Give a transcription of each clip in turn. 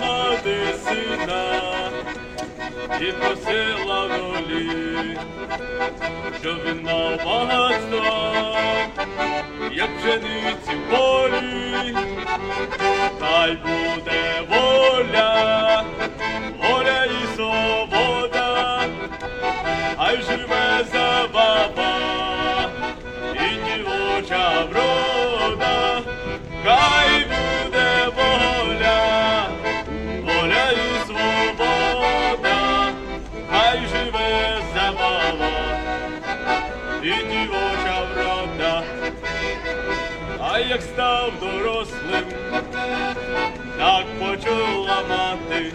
мати сина і просила долі, щоб він мав як пшениці в полі, хай буде воля, воля і свобода, хай живе забава і дівоча а як став дорослим, так почула мати,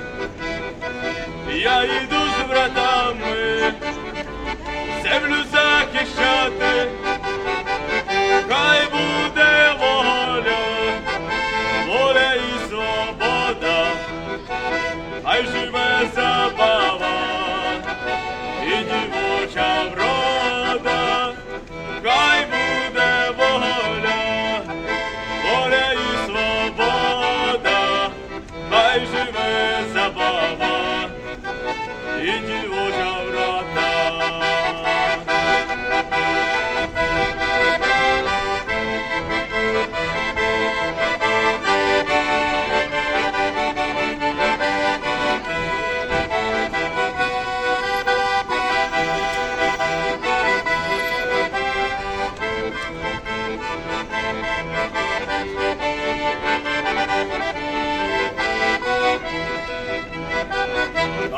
я йду з братами, землю захищати, хай буде воля, воля і свобода, хай живе забава і дівоча врода, хай живе забава і дівоча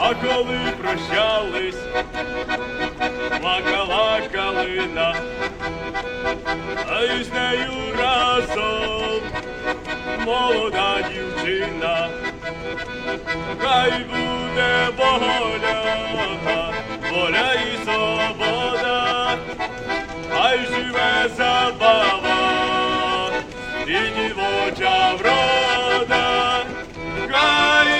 а коли прощались, плакала калина, а із нею разом молода дівчина, хай буде воля, воля і свобода, хай живе забава і дівоча врода. Хай